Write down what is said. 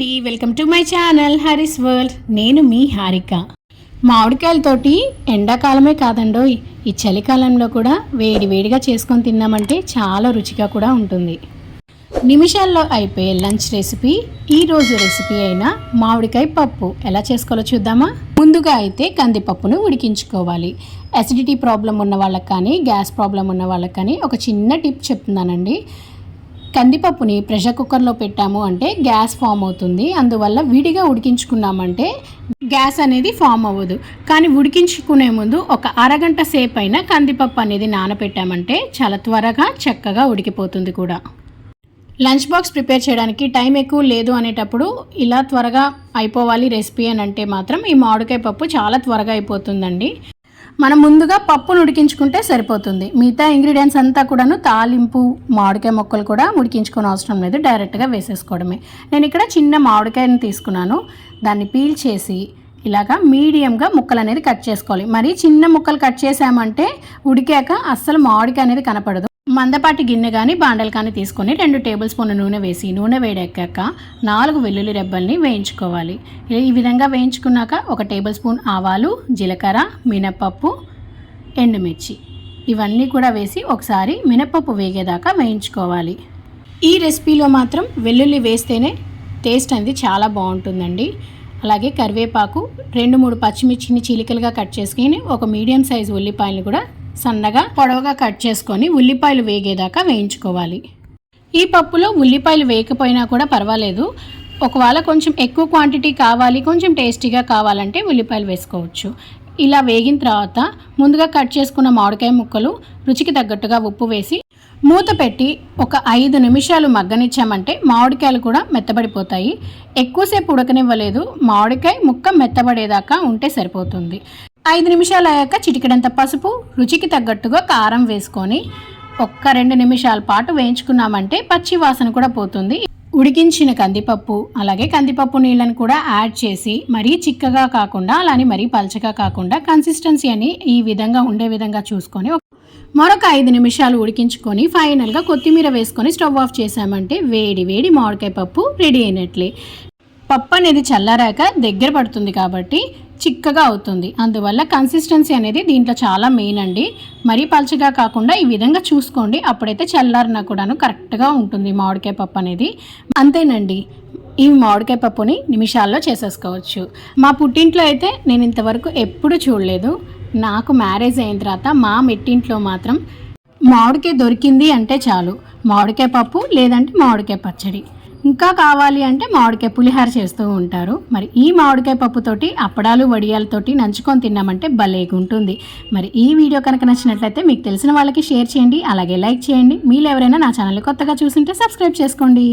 అండి. Welcome to my channel Haris world. నేను మీ హారిక. మామిడికాయలతోటి ఎండాకాలమే కాదండోయ్ ఈ చలికాలంలో కూడా వేడి వేడిగా చేసుకొని తిన్నామంటే చాలా రుచిగా కూడా ఉంటుంది. నిమిషాల్లో అయిపోయే లంచ్ రెసిపీ ఈరోజు రెసిపీ అయిన మామిడికాయ పప్పు. ఎలా చేసుకోవాలో చూద్దామా? ముందుగా అయితే కందిపప్పును ఉడికించుకోవాలి. అసిడిటీ ప్రాబ్లం ఉన్న వాళ్ళకి కానీ గ్యాస్ ప్రాబ్లం ఉన్న వాళ్ళకి కానీ ఒక చిన్న టిప్ చెప్తున్నానండి. కందిపప్పుని ప్రెషర్ కుక్కర్లో పెట్టాము అంటే గ్యాస్ ఫామ్ అవుతుంది. అందువల్ల విడిగా ఉడికించుకున్నామంటే గ్యాస్ అనేది ఫామ్ అవ్వదు. కానీ ఉడికించుకునే ముందు ఒక అరగంట సేపు అయినా కందిపప్పు అనేది నానబెట్టామంటే చాలా త్వరగా చక్కగా ఉడికిపోతుంది కూడా. లంచ్ బాక్స్ ప్రిపేర్ చేయడానికి టైం ఎక్కువ లేదు అనేటప్పుడు ఇలా త్వరగా అయిపోవాలి రెసిపీ అని అంటే మాత్రం ఈ మామిడికాయ పప్పు చాలా త్వరగా అయిపోతుందండి. మనం ముందుగా పప్పును ఉడికించుకుంటే సరిపోతుంది. మిగతా ఇంగ్రీడియంట్స్ అంతా కూడాను తాలింపు మామిడికాయ ముక్కలు కూడా ఉడికించుకోని అవసరం లేదు. డైరెక్ట్గా వేసేసుకోవడమే. నేను ఇక్కడ చిన్న మామిడికాయని తీసుకున్నాను. దాన్ని పీల్ చేసి ఇలాగా మీడియంగా ముక్కలు అనేది కట్ చేసుకోవాలి. మరి చిన్న ముక్కలు కట్ చేసామంటే ఉడికాక అస్సలు మామిడికాయ అనేది కనపడదు. మందపాటి గిన్నె కానీ బాండలు కానీ తీసుకొని రెండు టేబుల్ స్పూన్ నూనె వేసి నూనె వేడెక్కాక నాలుగు వెల్లుల్లి రెబ్బల్ని వేయించుకోవాలి. ఈ విధంగా వేయించుకున్నాక ఒక టేబుల్ స్పూన్ ఆవాలు జీలకర్ర మినపప్పు ఎండుమిర్చి. ఇవన్నీ కూడా వేసి ఒకసారి మినపప్పు వేగేదాకా వేయించుకోవాలి. ఈ రెసిపీలో మాత్రం వెల్లుల్లి వేస్తేనే టేస్ట్ అనేది చాలా బాగుంటుందండి. అలాగే కరివేపాకు రెండు మూడు పచ్చిమిర్చిని చీలికలుగా కట్ చేసుకొని ఒక మీడియం సైజు ఉల్లిపాయలు కూడా సన్నగా పొడవుగా కట్ చేసుకొని ఉల్లిపాయలు వేగేదాకా వేయించుకోవాలి. ఈ పప్పులో ఉల్లిపాయలు వేయకపోయినా కూడా పర్వాలేదు. ఒకవేళ కొంచెం ఎక్కువ క్వాంటిటీ కావాలి కొంచెం టేస్టీగా కావాలంటే ఉల్లిపాయలు వేసుకోవచ్చు. ఇలా వేగిన తర్వాత ముందుగా కట్ చేసుకున్న మామిడికాయ ముక్కలు రుచికి తగ్గట్టుగా ఉప్పు వేసి మూత పెట్టి ఒక ఐదు నిమిషాలు మగ్గనిచ్చామంటే మామిడికాయలు కూడా మెత్తబడిపోతాయి. ఎక్కువసేపు ఉడకనివ్వలేదు. మామిడికాయ ముక్క మెత్తబడేదాకా ఉంటే సరిపోతుంది. ఐదు నిమిషాలు అయ్యాక చిటికెడంత పసుపు రుచికి తగ్గట్టుగా కారం వేసుకొని ఒక్క రెండు నిమిషాల పాటు వేయించుకున్నామంటే పచ్చి వాసన కూడా పోతుంది. ఉడికించిన కందిపప్పు అలాగే కందిపప్పు నీళ్ళను కూడా యాడ్ చేసి మరీ చిక్కగా కాకుండా అలానే మరీ పలచగా కాకుండా కన్సిస్టెన్సీ అని ఈ విధంగా ఉండే విధంగా చూసుకొని మరొక ఐదు నిమిషాలు ఉడికించుకొని ఫైనల్గా కొత్తిమీర వేసుకొని స్టవ్ ఆఫ్ చేసామంటే వేడి వేడి మామిడికాయ పప్పు రెడీ అయినట్లే. పప్పు అనేది చల్లారాక దగ్గర పడుతుంది కాబట్టి చిక్కగా అవుతుంది. అందువల్ల కన్సిస్టెన్సీ అనేది దీంట్లో చాలా మెయిన్ అండి. మరీ పలచగా కాకుండా ఈ విధంగా చూసుకోండి. అప్పుడైతే చల్లారినా కూడాను కరెక్ట్గా ఉంటుంది మామిడికాయ పప్పు అనేది. అంతేనండి. ఈ మామిడికాయ పప్పుని నిమిషాల్లో చేసేసుకోవచ్చు. మా పుట్టింట్లో అయితే నేను ఇంతవరకు ఎప్పుడు చూడలేదు. నాకు మ్యారేజ్ అయిన తర్వాత మా మెట్టింట్లో మాత్రం మామిడికాయ దొరికింది అంటే చాలు. మామిడికాయ పప్పు లేదంటే మామిడికాయ పచ్చడి. ఇంకా కావాలి అంటే మామిడికాయ పులిహార చేస్తూ ఉంటారు. మరి ఈ మామిడికాయ పప్పుతోటి అప్పడాలు వడియాలతోటి నంచుకొని తిన్నామంటే భలేగా ఉంటుంది మరి ఈ వీడియో కనుక నచ్చినట్లయితే మీకు తెలిసిన వాళ్ళకి షేర్ చేయండి అలాగే లైక్ చేయండి. మీరు ఎవరైనా నా ఛానల్ కొత్తగా చూసింటే సబ్స్క్రైబ్ చేసుకోండి.